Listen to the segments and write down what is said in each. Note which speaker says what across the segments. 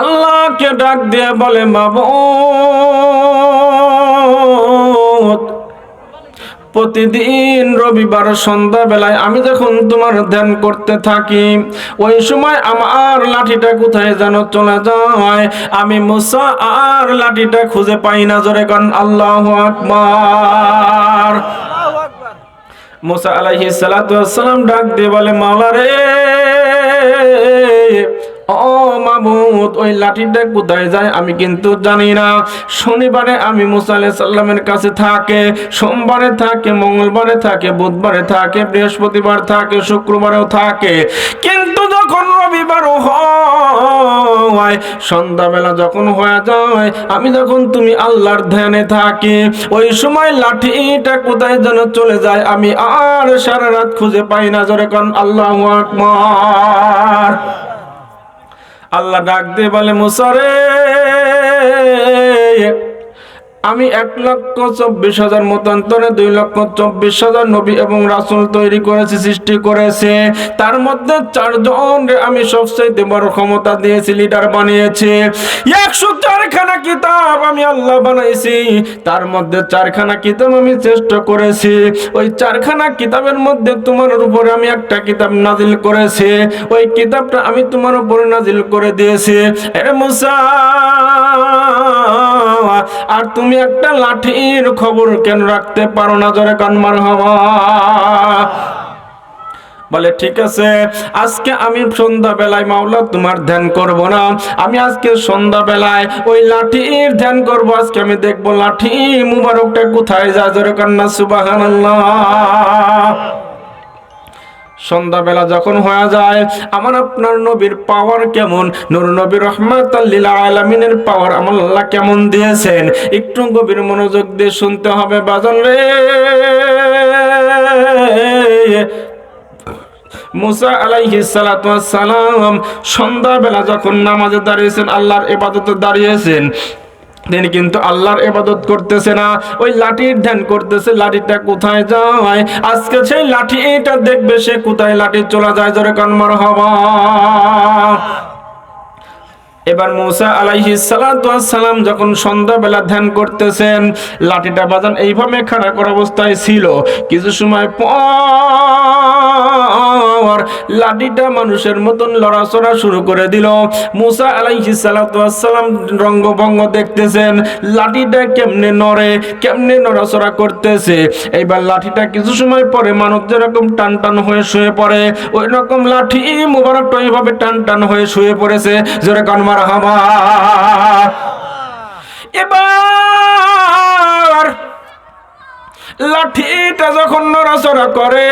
Speaker 1: আল্লাহকে ডাক দিয়ে বলে, মাবুদ, প্রতিদিন রবিবার সন্ধ্যা বেলায় আমি যখন তোমার ধ্যান করতে থাকি, ওই সময় আমার লাঠিটা কোথায় যেন চলে যায়? আমি মুসা আর লাঠিটা খুঁজে পাই না, জোরে কারণ আল্লাহ আকবার। মুসা আলাইহি সালাম ডাক দিয়ে বলে, মাওলা রে ও মাবুদ ওই লাঠিটা কোথায় যায় আমি কিন্তু জানি না। শনিবারে আমি মুসা সালামের কাছে থাকে, সোমবারে থাকে, মঙ্গলবারে থাকে, বুধবারে থাকে, বৃহস্পতিবার থাকে, শুক্রবারেও থাকে। কিন্তু যখন রবিবারও হয় সন্ধ্যাবেলা যখন হয়ে যায়, আমি যখন তুমি আল্লাহর ধ্যানে থাকি, ওই সময় লাঠিটা কোথায় যেন চলে যায়, আমি আর সারা রাত খুঁজে পাই না, জোরে কারণ আল্লাহ আকবার। আল্লাহ ডাক দিয়ে বলে, মুসারে আমি এক লক্ষ চব্বিশ হাজার মতান্তরে দুই লক্ষ চব্বিশ হাজার নবী এবং রাসুল তৈরি করেছি, সৃষ্টি করেছে। তার মধ্যে চারজন আমি সবচেয়ে বড় ক্ষমতা দিয়েছি লিডার বানিয়েছি। একশো চারখানা কিতাব আমি আল্লাহ বানাইছি। তার মধ্যে চারখানা কিতাব আমি চেষ্টা করেছি। ওই চারখানা কিতাবের মধ্যে তোমার উপরে আমি একটা কিতাব নাজিল করেছি। ওই কিতাবটা আমি তোমার উপরে নাজিল করে দিয়েছি। এরে মুসা! আর তুমি একটা লাঠির খবর কেন রাখতে পারো না জোরে কানমার হওয়া? বলে, ঠিক আছে, আজকে আমি সন্ধ্যা বেলায় মাওলা তোমার ধ্যান করব না। আমি আজকে সন্ধ্যা বেলায় ওই লাঠির ধ্যান করব। আজকে আমি দেখব লাঠি মুবারকটা কোথায় যা জোরে কান্না সুবহানাল্লাহ। সন্ধ্যাবেলা যখন হয়ে যায়, আমার আপনার নবীর পাওয়ার কেমন? নূর নবীর রহমাত আলামিনের পাওয়ার আমার আল্লাহ কেমন দিয়েছেন? একটু গভীর মনোযোগ দিয়ে শুনতে হবে, বাজন রে। মুসা আলাইহি সালাম সন্ধ্যাবেলা যখন নামাজে দাঁড়িয়েছেন, আল্লাহর ইবাদতে দাঁড়িয়েছেন তিনি কিন্তু আল্লাহর ইবাদত করতেছে না। ওই লাঠির ধ্যান করতেছে, লাঠিটা কোথায় যায়? আজকে সেই লাঠি এটা দেখবে, সে কোথায় লাঠি চলে যায়? জোরে কানমার হওয়া এবার মৌসা আলাইহি সালাম যখন সন্ধ্যাবেলা ধ্যান করতেছেন, লাঠিটা বাজান এইভাবে করা অবস্থায় ছিল। কিছু সময় পর লাঠিটা মানুষের মতন লড়াচড়া শুরু করে দিল। মুসা আলাইহি সালাম রঙ্গভঙ্গ দেখতেছেন, লাঠিটা কেমনে নড়ে, কেমনে নড়াচড়া করতেছে? এইবার লাঠিটা কিছু সময় পরে মানুষ যেরকম টান টান হয়ে শুয়ে পড়ে ওই রকম লাঠি মুবারকটা এইভাবে টান টান হয়ে শুয়ে পড়েছে। জোরে কান মারা হামা এবার লাঠিটা যখন নড়াচড়া করে,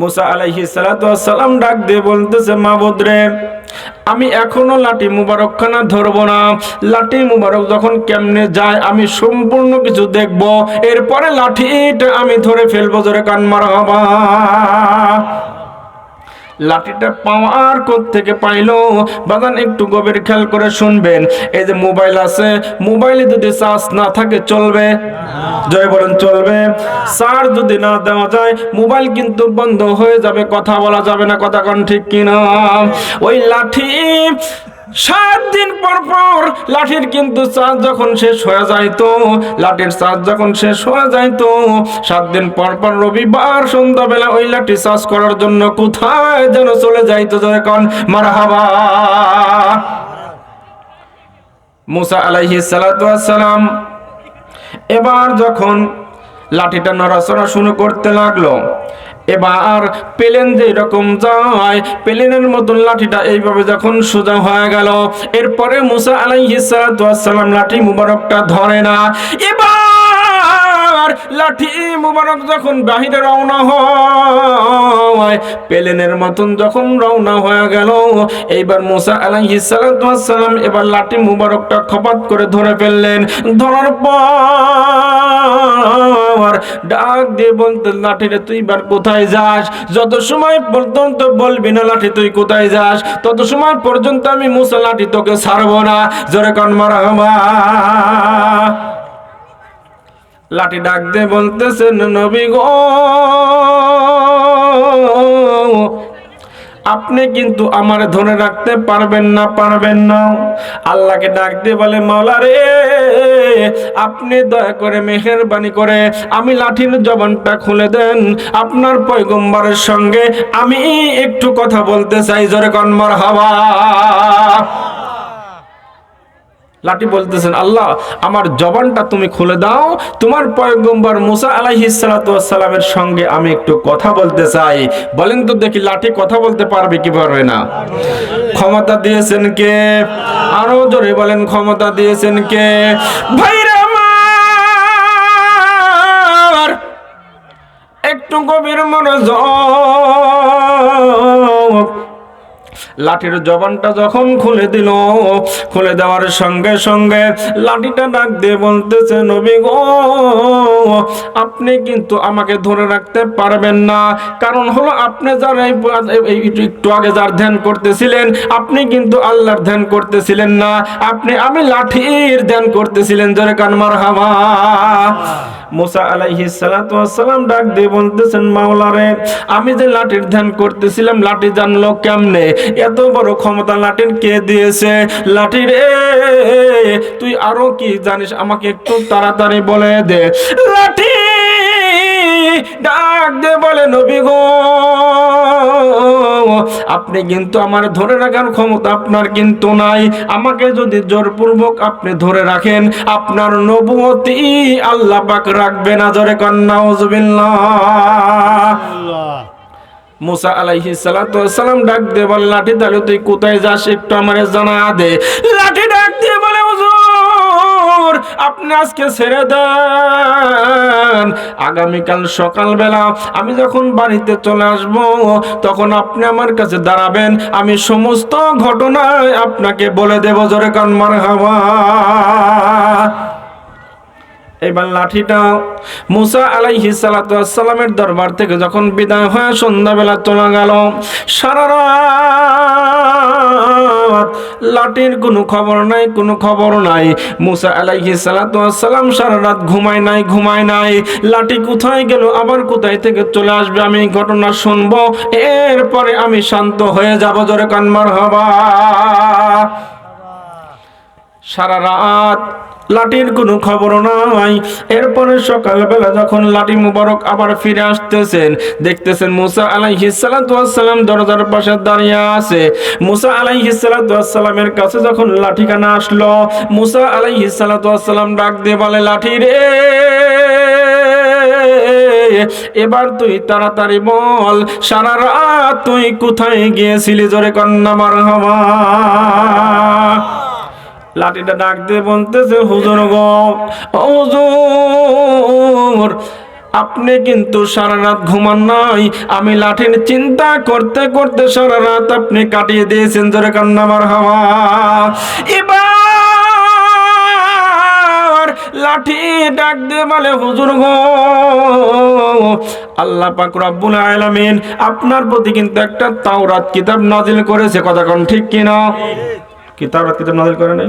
Speaker 1: মুসা আলাইহি সালাম ডাক দিয়ে বলতেছে, মাবুদ রে, আমি এখনও লাঠি মুবারকখানা ধরবো না। লাঠি মুবারক যখন কেমনে যায়, আমি সম্পূর্ণ কিছু দেখব। এরপরে লাঠিটা আমি ধরে ফেলব, জোরে কান মারা লাঠিটা পাওয়ার কোথ থেকে পাইলো? বাগান একটু গভীর খেয়াল করে শুনবেন। এই যে মোবাইল আছে, মোবাইলে যদি চার্জ না থাকে চলবে? জয় বলেন, চলবে। চার্জ যদি না দেওয়া যায়, মোবাইল কিন্তু বন্ধ হয়ে যাবে। কথা বলা যাবে না, কথা কন ঠিক কিনা? ওই লাঠি সাত দিন পর পর লাঠির কিন্তু চার্জ যখন শেষ হয়ে যাইতো, লাঠির চার্জ যখন শেষ হয়ে যাইতো, সাত দিন পর পর রবিবার সন্ধ্যাবেলা ওই লাঠি চার্জ করার জন্য কোথায় যেন চলে যাইতো যখন মারহাবা। মুসা আলাইহি সালাম এবার যখন লাঠিটা নড়াচড়া শুরু করতে লাগল এবার পেলেন যে এরকম যায়, পেলেনের মতন লাঠিটা এইভাবে যখন সোজা হয়ে গেল, এরপরে মুসা আলাইহিসালাম লাঠি মুবারকটা ধরে না। এবার লাঠি মুবারক যখন বাহিরে রওনা হয়, পেলেনের মতন যখন রওনা হয়ে গেল, এইবার মুসা আলাইহিসালাম এবার লাঠি মুবারকটা খপাত করে ধরে ফেললেন। ধরার পর ডাক দিয়ে বলতে লাঠিরে তুই এবার কোথায় যাস? যত সময় পর্যন্ত বলবি না, লাঠি, তুই কোথায় যাস? তত সময় পর্যন্ত আমি মুসা লাঠি তোকে ছাড়বো না। জোরে কন মারা লাঠি ডাক বলতেছেন, নবী গো, আপনি কিন্তু আমার ধরে রাখতে পারবেন না পারবেন না। আল্লাহকে ডাক দিয়ে বলে, মাওলা রে, আপনি দয়া করে মেহেরবানি করে আমি লাঠির জবানটা খুলে দেন। আপনার পয়গম্বরের সঙ্গে আমি একটু কথা বলতে চাই, জোরে কনমর হাওয়া। লাঠি বলতেছেন, আল্লাহ, আমার জবানটা তুমি খুলে দাও। তোমার পয়গম্বর মুসা আলাইহিস সালামের সঙ্গে আমি একটু কথা বলতে চাই। বলেন তো দেখি, লাঠি কথা বলতে পারবে কি পারবে না? ক্ষমতা দিয়েছেন কে? আরও জোরে বলেন, ক্ষমতা দিয়েছেন কে? ভাইরা একটু গভীর মনোযোগ লাঠির জবানটা যখন খুলে দিল, খুলে দেওয়ার সঙ্গে সঙ্গে লাঠিটা ডাক দিয়ে বলতেছে, নবী গো, আপনি কিন্তু আমাকে ধরে রাখতে পারবেন না। কারণ হলো আপনি যারা একটু আগে যার ধ্যান করতেছিলেন, আপনি কিন্তু আল্লাহর ধ্যান করতেছিলেন না। আপনি, আমি লাঠির ধ্যান করতেছিলেন, জোরে কানমার হাওয়া মুসা আলাইহিস সালাতু ওয়াসসালাম ডাক দিয়ে বলতেছেন, মাওলারে, আমি যে লাঠির ধ্যান করতেছিলাম, লাঠি জানলো কেমনে? এত বড় ক্ষমতা লাঠির কে দিয়েছে? লাঠি রে, তুই আরও কি জানিস? আমাকে একটু তাড়াতাড়ি বলে দে। লাঠি, ডাক দে বলে নবী গো। আপনি কিন্তু আমার ধরে রাখার ক্ষমতা আপনার কিন্তু নাই। আমাকে যদি জোরপূর্বক আপনি ধরে রাখেন, আপনার নবুয়তি আল্লাহ পাক রাখবে না। জোরে কন্যা মুসা আলাইহি সালাম ডাক দিয়ে বলে, লাঠি তাহলে তুই কোথায় যাস একটু আমারে জানা দে। লাঠি ডাক দিয়ে বলে, হুজুর, আপনি আজকে ছেড়ে দেন। আগামীকাল সকালবেলা আমি যখন বাড়িতে চলে আসব, তখন আপনি আমার কাছে দাঁড়াবেন। আমি সমস্ত ঘটনায় আপনাকে বলে দেব, জোরে কান মার হাওয়া। এবার লাঠিটা মুসা আলাইহি সালামের দরবার থেকে যখন বিদায় হয়ে সন্ধ্যাবেলা চলে গেল, সারা রাত লাঠির কোনো খবর নাই, কোনো খবর নাই। মুসা আলাইহি সালাম সারা রাত ঘুমায় নাই ঘুমায় নাই। লাঠি কোথায় গেল, আবার কোথায় থেকে চলে আসবে, আমি ঘটনা শুনব। এরপরে আমি শান্ত হয়ে যাব, জোরে কানমার হবা সারা রাত লাঠির কোনো খবর নাই। এরপরে সকালবেলা যখন লাঠি মুবারক আবার ফিরে আসতেছেন, দেখতেছেন মুসা আলাইহিস সালাম দরজার পাশে দাঁড়িয়ে আছে। মুসা আলাইহিস সালামের কাছে যখন লাঠিখানা আসলো, মুসা আলাইহিস সালাম ডাক দিয়ে বলে, লাঠি রে, এবার তুই তাড়াতাড়ি বল, সারা রাত তুই কোথায় গিয়েছিলি? জোরে কন্যা মার হওয়া। লাঠিটা ডাক দিয়ে বলতেছে, হুজুর গো হুজুর, আপনি কিন্তু সারা রাত ঘুমান নাই। আমি লাঠির চিন্তা করতে করতে সারা রাত আপনি কাটিয়ে দিয়েছেন, জোরে কান্নামার হাওয়া। এবার লাঠি ডাক দিয়ে বলে, হুজুর গো, আল্লাহ পাক রব্বুল আলামিন আপনার প্রতি কিন্তু একটা তাওরাত কিতাব নাজিল করেছে, কথা কোন ঠিক কিনা? কি তাওরাত কিতাব নাজিল করে নাই?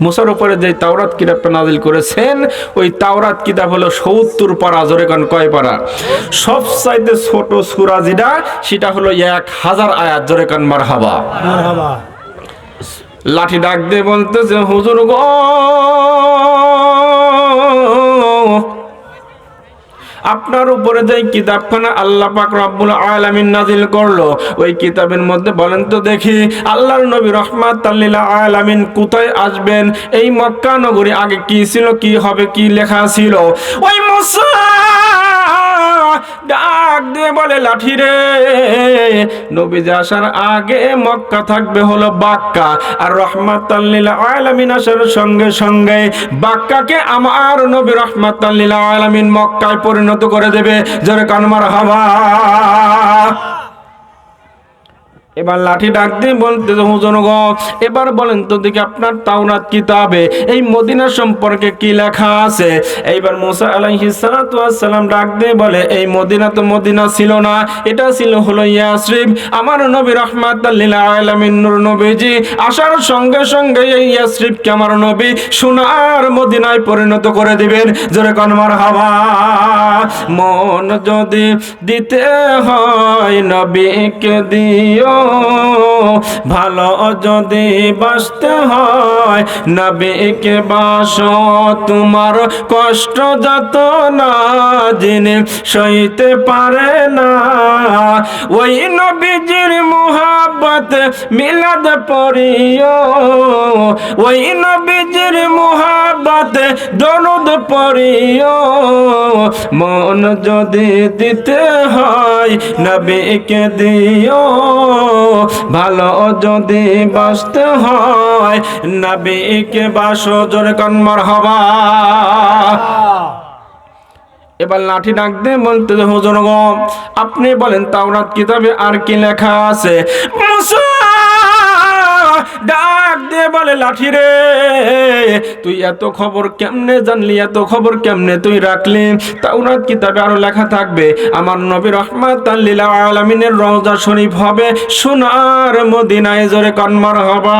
Speaker 1: মুসার উপরে যে তাওরাত কিতাবটা নাজিল করেছেন ওই তাওরাত কিতাব হলো সত্তর পারা জোরে কান কয় পারা? সব চাইতে ছোট সুরা যেটা সেটা হলো এক হাজার আয়াত জোরে কান মার হাবা লাঠি ডাক দিয়ে বলতেছে হুজুর গো আপনার উপরে যে কিতাবখানা আল্লাহ পাক রব্বুল আলামিন নাজিল করল, ওই কিতাবের মধ্যে বলেন তো দেখি, আল্লাহর নবী রহমাত তাল্লিল আলামিন কোথায় আসবেন? এই মক্কা নগরী আগে কি ছিল, কি হবে, কি লেখা ছিল? ওই মুসা ডাক দিয়ে বলে, লাঠি রে নবী আসার আগে মক্কা থাকবে হলো বাক্কা। আর রহমাত আলামিন আসার সঙ্গে সঙ্গে বাক্কাকে আমার নবী রহমাত আলামিন মক্কায় পরিণত করে দেবে। জোরে কানমার হাওয়া এবার লাঠি ডাক দিয়ে বলতে হুজুর গো এবার বলেন তো দেখি আপনার তাওরাত কিতাবে, এই মদিনা সম্পর্কে কি লেখা আছে? এইবার মুসা আলাইহিস সালাম ডাক দিয়ে বলে, এই মদিনা তো মদিনা ছিল না, এটা ছিল হলো ইয়াসরিব, আমার নবী লিল আলামিন নূর নবীজি, আসার সঙ্গে সঙ্গে এই ইয়াসরিবকে আমার নবী সোনার মদিনায় পরিণত করে দিবেন। জোরে কোন মারহাবা, মন যদি দিতে হয় নবীকে দিও। ভালো যদি বাসতে হয় নবীকে বাস, তোমার কষ্ট যত না, যিনি সইতে পারে না। ওই নবীজির মোহাব্বত মিলাদ পড়িও, ওই নবীজির মোহাব্বত দরুদ পড়িও। মন যদি দিতে হয়, নবীকে দিও। ভালো যদি বাসতে হয় নবীকে বাসো জোরে কনমর হবা। এবার লাঠি ডাক দিয়ে বলতে হুজুর গো, আপনি বলেন তাওরাত কিতাবে আর কি লেখা আছে? মুসা ডাক দিয়ে বলে, লাঠি রে, তুই এত খবর কেমনে জানলি? এত খবর কেমনে তুই রাখলি? তাওরাত কিতাবে আরও লেখা থাকবে, আমার নবী রহমাত লীলা আলমিনের রওজা শরীফ হবে সোনার মদিনায় জোরে কনমার হবা।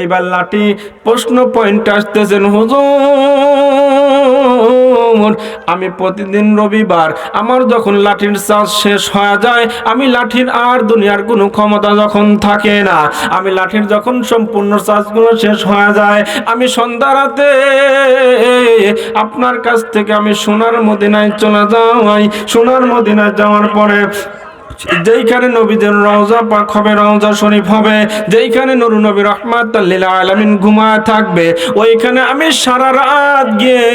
Speaker 1: এইবার লাঠি প্রশ্ন পয়েন্ট আসতেছেন হুজুর, আমি প্রতিদিন রবিবার, আমার যখন লাঠির চার্জ শেষ হয়ে যায়, আমি লাঠির আর দুনিয়ার কোনো ক্ষমতা যখন থাকে না, আমি লাঠির যখন সম্পূর্ণ চার্জগুলো শেষ হয়ে যায়, আমি সন্ধ্যা রাতে আপনার কাছ থেকে আমি সোনার মদিনায় চলে যাওয়াই, সোনার মদিনায় যাওয়ার পরে যেইখানে নবীদের রওজা, পাক হবে রওজা শরীফ হবে, যেইখানে নুরু নবী রহমাত আলামিন ঘুমায় থাকবে, ওইখানে আমি সারা রাত গিয়ে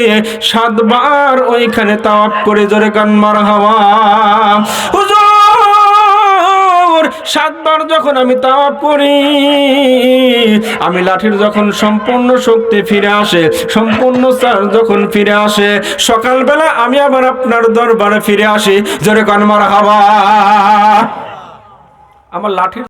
Speaker 1: সাতবার ওইখানে তাওয়াপ করে জোরে গান মার হাওয়া। সাতবার যখন আমি তাও করি, আমি লাঠির যখন সম্পূর্ণ শক্তি ফিরে আসে, সম্পূর্ণ চার্জ যখন ফিরে আসে, সকালবেলা আমি আবার আপনার দরবারে ফিরে আসি। জোরে কনমার হাওয়া আমার লাঠির